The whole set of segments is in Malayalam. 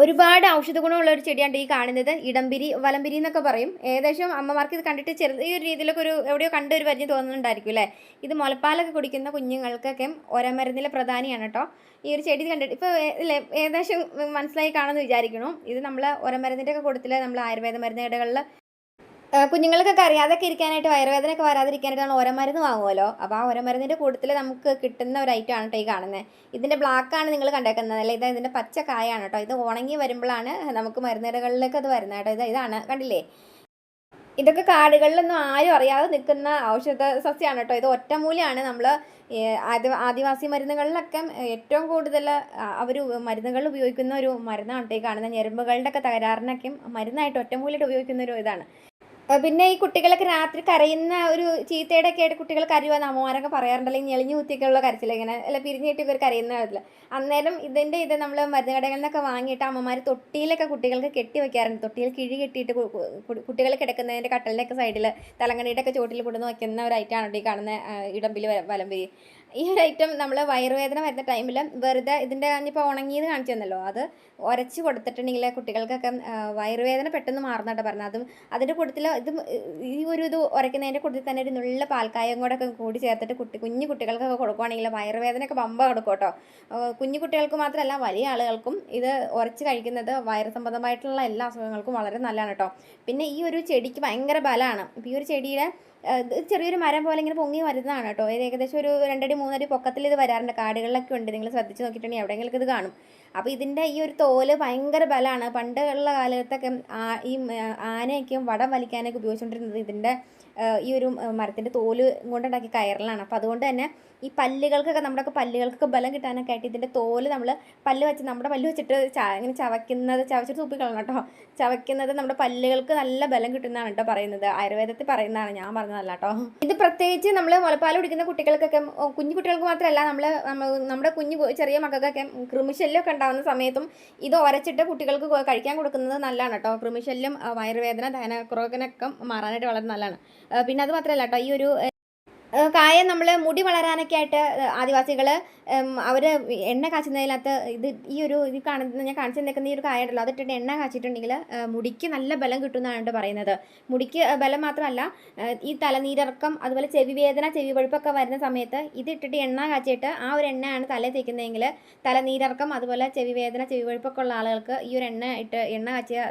ഒരുപാട് ഔഷധ ഗുണമുള്ള ഒരു ചെടിയാണ് ഈ കാണുന്നത്. ഇടംപിരി വലംപിരി എന്നൊക്കെ പറയും. ഏകദേശം അമ്മമാർക്ക് ഇത് കണ്ടിട്ട് ചെറിയൊരു രീതിയിലൊക്കെ ഒരു എവിടെയോ കണ്ട ഒരു പരിചയം തോന്നുന്നുണ്ടായിരിക്കും അല്ലേ? ഇത് മുലപ്പാലൊക്കെ കുടിക്കുന്ന കുഞ്ഞുങ്ങൾക്കൊക്കെ ഒരമരുന്നിലെ പ്രധാനിയാണ് കേട്ടോ. ഈ ഒരു ചെടി കണ്ടിട്ട് ഇപ്പോൾ ഏകദേശം മനസ്സിലായി കാണുമെന്ന് വിചാരിക്കണം ഇത് നമ്മൾ ഒരമരുന്നിന്റെ ഒക്കെ കൂട്ടത്തിൽ നമ്മൾ ആയുർവേദ മരുന്ന് കടകളിൽ കുഞ്ഞുങ്ങൾക്കൊക്കെ അറിയാതൊക്കെ ഇരിക്കാനായിട്ട് വയറുവേദനയൊക്കെ വരാതിരിക്കാനായിട്ട് നമ്മൾ വാങ്ങുമല്ലോ അപ്പോൾ ആ ഒരമരുന്നിന്റെ കൂട്ടത്തിൽ നമുക്ക് കിട്ടുന്ന ഒരു ഐറ്റം ആണ് കേട്ടോ ഈ കാണുന്നത് ഇതിന്റെ ബ്ലാക്കാണ് നിങ്ങൾ കണ്ടേക്കുന്നത്. അല്ലേ? ഇത് ഇതിന്റെ പച്ച കായാണ് കേട്ടോ ഇത് ഉണങ്ങി വരുമ്പോഴാണ് നമുക്ക് മരുന്നിടകളിലേക്ക് അത് വരുന്നത് കേട്ടോ ഇത് ഇതാണ്. കണ്ടില്ലേ? ഇതൊക്കെ കാടുകളിലൊന്നും ആരും അറിയാതെ നിൽക്കുന്ന ഔഷധ സസ്യമാണ് കേട്ടോ ഇത് ഒറ്റമൂലിയാണ് നമ്മൾ ആദിവാസി മരുന്നുകളിലൊക്കെ ഏറ്റവും കൂടുതൽ അവർ മരുന്നുകൾ ഉപയോഗിക്കുന്ന ഒരു മരുന്നാണ് കേട്ടോ ഈ കാണുന്ന. ഞെരുമ്പുകളുടെ ഒക്കെ മരുന്നായിട്ട് ഒറ്റമൂലിയിട്ട് ഉപയോഗിക്കുന്ന ഒരു ഇതാണ്. പിന്നെ ഈ കുട്ടികളൊക്കെ രാത്രി കരയുന്ന ഒരു ചീത്തയുടെ ഒക്കെ ആയിട്ട് കുട്ടികൾ കരയുമെന്ന് അമ്മമാരൊക്കെ പറയാറുണ്ടല്ലോ ഈ ഞെളിഞ്ഞു കുത്തിയൊക്കെയുള്ള കരച്ചില്ല ഇങ്ങനെ. അല്ല പിരിഞ്ഞിട്ടൊക്കെ ഒരു കരയുന്ന കാര്യത്തിൽ. അന്നേരം ഇതിന്റെ ഇത് നമ്മൾ മരുന്ന് കടകളിൽ നിന്നൊക്കെ വാങ്ങിയിട്ട് അമ്മമാർ തൊട്ടിയിലൊക്കെ കുട്ടികൾക്ക് കെട്ടി വെക്കാറുണ്ട്. തൊട്ടിയിൽ കിഴി കെട്ടിയിട്ട് കുട്ടികൾ കിടക്കുന്നതിന്റെ കട്ടലിന്റെ ഒക്കെ സൈഡിൽ തലങ്ങണിയുടെ ഒക്കെ ചോട്ടിൽ കൊണ്ടുവന്ന് വെക്കുന്ന ഒരു ഐറ്റാണ് ഈ കാണുന്ന ഇടമ്പിൽ വലമ്പരി ഈ ഒരു ഐറ്റം നമ്മൾ വയറുവേദന വരുന്ന ടൈമിൽ വെറുതെ ഇതിന്റെ ഇപ്പോൾ ഉണങ്ങിയത് കാണിച്ചു തന്നല്ലോ. അത് ഉരച്ച് കൊടുത്തിട്ടുണ്ടെങ്കിൽ കുട്ടികൾക്കൊക്കെ വയറുവേദന പെട്ടെന്ന് മാറുന്നതായിട്ട് പറഞ്ഞത്. അതും അതിന്റെ കൂട്ടത്തിൽ ഇത് ഈ ഒരു ഇത് ഉരയ്ക്കുന്നതിന്റെ കൂട്ടത്തിൽ തന്നെ ഒരു നുള്ള പാൽക്കായം കൂടെ ഒക്കെ കൂടി ചേർത്തിട്ട് കുട്ടി കുഞ്ഞു കുട്ടികൾക്കൊക്കെ കൊടുക്കുവാണെങ്കിൽ വയറുവേദനയൊക്കെ ബമ്പ കൊടുക്കും കേട്ടോ. കുഞ്ഞു കുട്ടികൾക്ക് മാത്രമല്ല വലിയ ആളുകൾക്കും ഇത് ഉരച്ച് കഴിക്കുന്നത് വയറ് സംബന്ധമായിട്ടുള്ള എല്ലാ അസുഖങ്ങൾക്കും വളരെ നല്ലതാണ് കേട്ടോ. പിന്നെ ഈ ഒരു ചെടിക്ക് ഭയങ്കര ബലമാണ്. ഈ ഒരു ചെടിയുടെ ചെറിയൊരു മരം പോലെ ഇങ്ങനെ പൊങ്ങി വരുന്നതാണ് കേട്ടോ. ഇത് ഏകദേശം ഒരു രണ്ടടി മൂന്നടി പൊക്കത്തിൽ ഇത് വരാറുണ്ട്. കാടുകളിലൊക്കെ ഉണ്ട്. നിങ്ങൾ ശ്രദ്ധിച്ച് നോക്കിയിട്ടുണ്ടെങ്കിൽ എവിടെയെങ്കിലും ഇത് കാണും. അപ്പോൾ ഇതിന്റെ ഈ ഒരു തോൽ ഭയങ്കര ബലമാണ്. പണ്ടുള്ള കാലത്തൊക്കെ ഈ ആനയൊക്കെ വടം വലിക്കാനൊക്കെ ഉപയോഗിച്ചുകൊണ്ടിരുന്നത് ഇതിന്റെ ഈ ഒരു മരത്തിന്റെ തോൽ കൊണ്ടുണ്ടാക്കിയ കയറലാണ്. അപ്പോൾ അതുകൊണ്ട് തന്നെ ഈ പല്ലുകൾക്കൊക്കെ നമ്മുടെയൊക്കെ പല്ലുകൾക്കൊക്കെ ബലം കിട്ടാനൊക്കെ ആയിട്ട് ഇതിന്റെ തോൽ നമ്മൾ പല്ല് വെച്ച് നമ്മുടെ പല്ല് വെച്ചിട്ട് ഇങ്ങനെ ചവയ്ക്കുന്നത് ചവച്ചിട്ട് തുപ്പിക്കളണം കേട്ടോ. ചവയ്ക്കുന്നത് നമ്മുടെ പല്ലുകൾക്ക് നല്ല ബലം കിട്ടുന്നതാണ് കേട്ടോ പറയുന്നത്. ആയുർവേദത്തിൽ പറയുന്നതാണ് ഞാൻ പറഞ്ഞതല്ല കേട്ടോ. ഇത് പ്രത്യേകിച്ച് നമ്മൾ മുലപ്പാൽ കുടിക്കുന്ന കുട്ടികൾക്കൊക്കെ കുഞ്ഞു കുട്ടികൾക്ക് മാത്രമല്ല നമ്മൾ നമ്മുടെ കുഞ്ഞു ചെറിയ മക്കൾക്കൊക്കെ കൃമിശല്യമൊക്കെ ഉണ്ടാകുന്ന സമയത്തും ഇത് ഒരച്ചിട്ട് കുട്ടികൾക്ക് കഴിക്കാൻ കൊടുക്കുന്നത് നല്ലതാണ് കേട്ടോ. കൃമിശല്യം വയറുവേദന ദഹനക്കുറവിനൊക്കെ മാറാനായിട്ട് വളരെ നല്ലതാണ്. പിന്നെ അത് മാത്രമല്ല കേട്ടോ ഈ ഒരു കായം നമ്മൾ മുടി വളരാനൊക്കെ ആയിട്ട് ആദിവാസികൾ അവർ എണ്ണ കാച്ചുന്നതിനകത്ത് ഇത് ഈ ഒരു ഇത് കാണുന്ന ഞാൻ കാണിച്ചു നിൽക്കുന്ന ഈ ഒരു കായ ഉണ്ടല്ലോ അതിട്ടിട്ട് എണ്ണ കാച്ചിട്ടുണ്ടെങ്കിൽ മുടിക്ക് നല്ല ബലം കിട്ടുമെന്നാണ് കേട്ടോ പറയുന്നത്. മുടിക്ക് ബലം മാത്രമല്ല ഈ തലനീരിറക്കം അതുപോലെ ചെവി വേദന ചെവി പഴുപ്പൊക്കെ വരുന്ന സമയത്ത് ഇതിട്ടിട്ട് എണ്ണ കാച്ചിട്ട് ആ ഒരു എണ്ണയാണ് തലയിൽ തേക്കുന്നതെങ്കിൽ തലനീരിറക്കം അതുപോലെ ചെവി വേദന ചെവി പഴുപ്പൊക്കെ ഉള്ള ആളുകൾക്ക് ഈ ഒരു എണ്ണ ഇട്ട് എണ്ണ കാച്ചിയ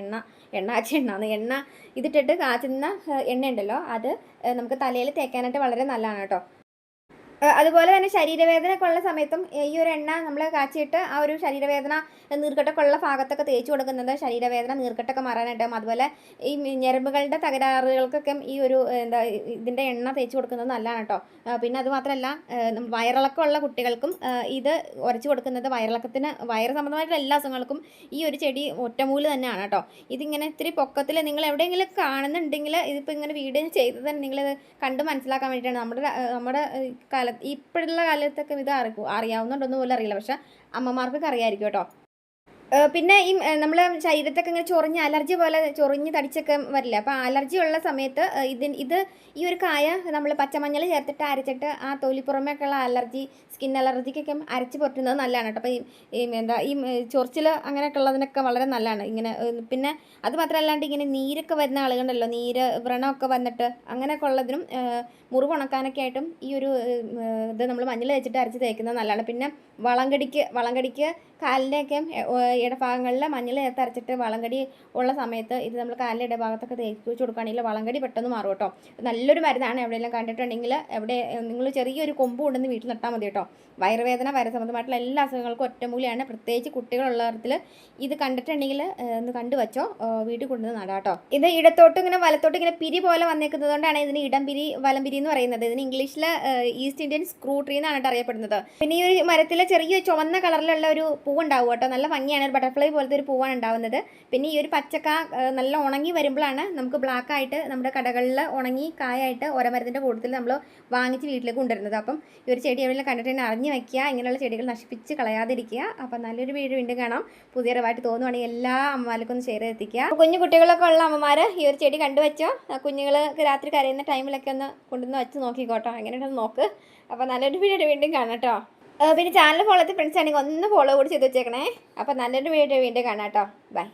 എണ്ണ എണ്ണ കാച്ചിയ എണ്ണ എണ്ണ ഇതിട്ടിട്ട് കാച്ചുന്ന എണ്ണ ഉണ്ടല്ലോ അത് നമുക്ക് തലയിൽ തേക്കാനായിട്ട് വളരെ നല്ലതാണ് കേട്ടോ. അതുപോലെ തന്നെ ശരീരവേദനക്കുള്ള ഉള്ള സമയത്തും ഈ ഒരു എണ്ണ നമ്മൾ കാച്ചിയിട്ട് ആ ഒരു ശരീരവേദന നീർക്കെട്ടൊക്കെ ഉള്ള ഭാഗത്തൊക്കെ തേച്ച് കൊടുക്കുന്നത് ശരീരവേദന നീർക്കെട്ടൊക്കെ മാറാനായിട്ടും അതുപോലെ ഈ ഞരമ്പുകളുടെ തകരാറുകൾക്കൊക്കെ ഈ ഒരു എന്താ ഇതിന്റെ എണ്ണ തേച്ച് കൊടുക്കുന്നത് നല്ലതാണ് കേട്ടോ പിന്നെ അതുമാത്രമല്ല ഉള്ള നമ്മ- വയറിളക്കമുള്ള കുട്ടികൾക്കും ഇത് ഉരച്ച് കൊടുക്കുന്നത് വയറിളക്കത്തിന് വയറ് സംബന്ധമായിട്ടുള്ള എല്ലാ അസുഖങ്ങൾക്കും ഈ ഒരു ചെടി ഒറ്റമൂൽ തന്നെയാണ് കേട്ടോ ഇതിങ്ങനെ ഇത്തിരി പൊക്കത്തിൽ നിങ്ങൾ എവിടെയെങ്കിലും കാണുന്നുണ്ടെങ്കിൽ ഇതിപ്പോൾ ഇങ്ങനെ വീഡിയോ ചെയ്ത് തന്നെ നിങ്ങളിത് കണ്ട് മനസ്സിലാക്കാൻ വേണ്ടിയിട്ടാണ്. നമ്മുടെ നമ്മുടെ കാലത്ത് ഇപ്പോഴുള്ള കാലത്തൊക്കെ ഇത് അറിയാവുന്നുണ്ടോ അറിയാവുന്നുണ്ടോന്ന് പോലും അറിയില്ല. പക്ഷെ അമ്മമാർക്കൊക്കെ അറിയാമായിരിക്കും കേട്ടോ. പിന്നെ ഈ നമ്മളെ ശരീരത്തൊക്കെ ഇങ്ങനെ ചൊറിഞ്ഞ് അലർജി പോലെ ചൊറിഞ്ഞ് തടിച്ചൊക്കെ വരില്ല? അപ്പോൾ അലർജി ഉള്ള സമയത്ത് ഇത് ഇത് ഈ ഒരു കായ നമ്മൾ പച്ചമഞ്ഞൾ ചേർത്തിട്ട് അരച്ചിട്ട് ആ തൊലിപ്പുറമേക്കുള്ള അലർജി സ്കിൻ അലർജിക്കൊക്കെ അരച്ച് പുരട്ടുന്നത് നല്ലതാണ് കേട്ടോ. അപ്പോൾ ഈ എന്താ ഈ ചൊറിച്ചിൽ അങ്ങനെയൊക്കെ ഉള്ളതിനൊക്കെ വളരെ നല്ലതാണ്. ഇങ്ങനെ പിന്നെ അത് മാത്രമല്ലാണ്ട് ഇങ്ങനെ നീരൊക്കെ വരുന്ന ആളുകളുണ്ടല്ലോ നീര് വ്രണമൊക്കെ വന്നിട്ട് അങ്ങനെയൊക്കെ ഉള്ളതിനും മുറിവ് ഉണക്കാനൊക്കെ ആയിട്ടും ഈ ഒരു ഇത് നമ്മൾ മഞ്ഞൾ വെച്ചിട്ട് അരച്ച് തേക്കുന്നത് നല്ലതാണ്. പിന്നെ വളങ്കടിക്ക് വളങ്കടിക്ക് കാലിന്റെയൊക്കെ ഇടഭാഗങ്ങളിൽ മഞ്ഞൾ ചേർത്ത് അരച്ചിട്ട് വളങ്കടി ഉള്ള സമയത്ത് ഇത് നമ്മൾ കാലിന്റെ ഇടഭാഗത്തൊക്കെ തേച്ച് വെച്ച് കൊടുക്കുകയാണെങ്കിൽ വളങ്കടി പെട്ടെന്ന് മാറും കേട്ടോ. നല്ലൊരു മരുന്നാണ് എവിടെയെല്ലാം കണ്ടിട്ടുണ്ടെങ്കിൽ എവിടെ നിങ്ങൾ ചെറിയൊരു കൊമ്പ് കൊണ്ടുവന്ന് വീട്ടിൽ നട്ടാൽ മതി കേട്ടോ. വയറുവേദന വയറ് സംബന്ധമായിട്ടുള്ള എല്ലാ അസുഖങ്ങൾക്കും ഒറ്റമൂലിയാണ് പ്രത്യേകിച്ച് കുട്ടികളുള്ളവരിൽ ഇത് കണ്ടിട്ടുണ്ടെങ്കിൽ ഒന്ന് കണ്ടുവച്ചോ വീട്ടിൽ കൊണ്ടുവന്ന് നടാം കേട്ടോ. ഇത് ഇടത്തോട്ട് ഇങ്ങനെ വലത്തോട്ട് ഇങ്ങനെ പിരി പോലെ വന്നേക്കുന്നത് കൊണ്ടാണ് ഇതിന് ഇടം പിരി വലം പിരി എന്ന് പറയുന്നത്. ഇതിന് ഇംഗ്ലീഷിൽ ഈസ്റ്റ് ഇന്ത്യൻ സ്ക്രൂ ട്രീ എന്നാണ് അറിയപ്പെടുന്നത്. പിന്നെ ഈ ഒരു മരത്തിലെ ചെറിയ ചുവന്ന കളറിലുള്ള ഒരു പൂവുണ്ടാവും കേട്ടോ. നല്ല ഭംഗിയാണ്. ഒരു ബട്ടർഫ്ലൈ പോലത്തെ ഒരു പൂവാണ് ഉണ്ടാവുന്നത്. പിന്നെ ഈ ഒരു പച്ചക്ക നല്ല ഉണങ്ങി വരുമ്പോഴാണ് നമുക്ക് ബ്ലാക്ക് ആയിട്ട് നമ്മുടെ കടകളിൽ ഉണങ്ങി കായായിട്ട് ഓരമരത്തിന്റെ കൂട്ടത്തിൽ നമ്മൾ വാങ്ങിച്ച് വീട്ടിലേക്ക് കൊണ്ടുവരുന്നത്. അപ്പം ഈ ഒരു ചെടി എവിടെയെങ്കിലും തന്നെ അറിഞ്ഞു വയ്ക്കുക ഇങ്ങനെയുള്ള ചെടികൾ നശിപ്പിച്ച് കളയാതിരിക്കുക. അപ്പം നല്ലൊരു വീട് വീണ്ടും കാണാം. പുതിയ അറിവായിട്ട് തോന്നുവാണെങ്കിൽ എല്ലാ അമ്മമാർക്കും ഒന്ന് ഷെയർ എത്തിക്കുക കുഞ്ഞു കുട്ടികളൊക്കെ ഉള്ള അമ്മമാർ ഈ ഒരു ചെടി കണ്ടുവച്ചോ? കുഞ്ഞുങ്ങൾ രാത്രി കരയുന്ന ടൈമിലൊക്കെ ഒന്ന് കൊണ്ടുവന്ന് വെച്ച് നോക്കിക്കോട്ടോ. എങ്ങനെയുണ്ടെന്ന് നോക്ക്. അപ്പോൾ നല്ലൊരു വീഡിയോ വീണ്ടും കാണാം കേട്ടോ. പിന്നെ ചാനൽ ഫോളോ ചെയ്ത് ഫ്രണ്ട്സ് ആണെങ്കിൽ ഒന്ന് ഫോളോ കൂടി ചെയ്ത് വെച്ചേക്കണേ. അപ്പോൾ നല്ലൊരു വീഡിയോ വീണ്ടും കാണാം കേട്ടോ ബൈ